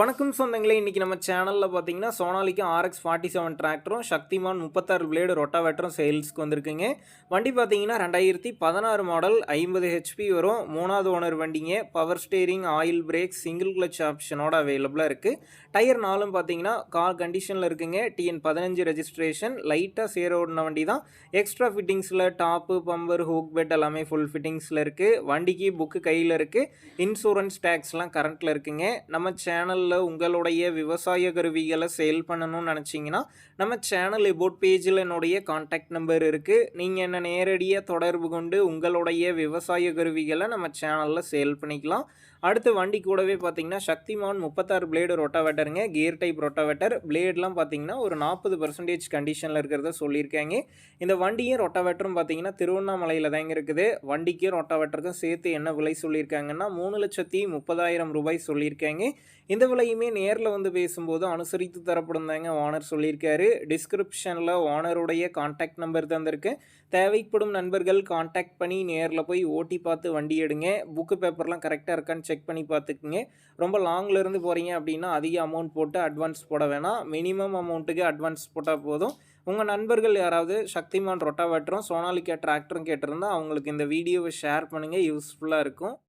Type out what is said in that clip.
வணக்கம் சொந்தங்களே இன்றைக்கி நம்ம சேனலில் பார்த்தீங்கன்னா சோனாலிக்கு ஆர்எக்ஸ் ஃபார்ட்டி செவன் டிராக்டரும் சக்திமான் முப்பத்தாறு பிளேடு ரொட்டாவேட்டரும் சேல்ஸ்க்கு வந்திருக்குங்க. வண்டி பார்த்தீங்கன்னா ரெண்டாயிரத்தி பதினாறு மாடல் ஐம்பது ஹெச்பி வரும். மூணாவது ஓனர் வண்டிங்க power steering oil brake single clutch ஆப்ஷனோட அவைலபிளாக இருக்குது டயர் நாலும் பார்த்தீங்கன்னா கார் கண்டிஷனில் இருக்குங்க. டிஎன் பதினஞ்சு ரெஜிஸ்ட்ரேஷன் லைட்டாக சேர ஓடின வண்டி தான் எக்ஸ்ட்ரா ஃபிட்டிங்ஸில் டாப்பு பம்பர் ஹூக் பெட் எல்லாமே ஃபுல் ஃபிட்டிங்ஸில் இருக்குது வண்டிக்கு புக்கு கையில் இருக்குது இன்சூரன்ஸ் டேக்ஸ்லாம் கரண்ட்டில் இருக்குங்க. நம்ம சேனல் சேனலில் உங்களுடைய விவசாய கருவிகளை சேல் பண்ணணும்னு நினச்சிங்கன்னா நம்ம சேனல் எபோட் பேஜில் என்னுடைய காண்டாக்ட் நம்பர் இருக்குது நீங்கள் என்ன நேரடியாக தொடர்பு கொண்டு உங்களுடைய விவசாய கருவிகளை நம்ம சேனலில் சேல் பண்ணிக்கலாம். அடுத்து வண்டி கூடவே பார்த்தீங்கன்னா சக்திமான் முப்பத்தாறு பிளேடு ரொட்டாவேட்டருங்க கியர் டைப் ரொட்டாவேட்டர் பிளேட்லாம் பார்த்தீங்கன்னா ஒரு நாற்பது பர்சன்டேஜ் கண்டிஷனில் இருக்கிறத சொல்லியிருக்காங்க. இந்த வண்டியும் ரொட்டாவேட்டரும் பார்த்தீங்கன்னா திருவண்ணாமலையில் தாங்க இருக்குது. வண்டிக்கும் ரொட்டாவேட்டருக்கும் சேர்த்து என்ன விலை சொல்லியிருக்காங்கன்னா மூணு லட்சத்தி முப்பதாயிரம் ரூபாய் சொல்லியிருக்காங்க. இந்த விலையுமே நேரில் வந்து பேசும்போது அனுசரித்து தரப்படும் தாங்க ஓனர் சொல்லியிருக்காரு. டிஸ்கிரிப்ஷனில் ஓனருடைய கான்டாக்ட் நம்பர் தந்திருக்கு. தேவைப்படும் நண்பர்கள் கான்டாக்ட் பண்ணி நேரில் போய் ஓட்டி பார்த்து வண்டி எடுங்க. புக்கு பேப்பர்லாம் கரெக்டாக இருக்கான்னு செக் பண்ணி பார்த்துக்குங்க. ரொம்ப லாங்கில் இருந்து போகிறீங்க அப்படின்னா அதிக அமௌண்ட் போட்டு அட்வான்ஸ் போட வேணாம். மினிமம் அமௌண்ட்டுக்கு அட்வான்ஸ் போட்டால் போதும். உங்கள் நண்பர்கள் யாராவது சக்திமான் ரொட்டாவேட்டரும் சோனாலிக்கா டிராக்டரும் கேட்டிருந்தா அவங்களுக்கு இந்த வீடியோவை ஷேர் பண்ணுங்கள் யூஸ்ஃபுல்லாக இருக்கும்.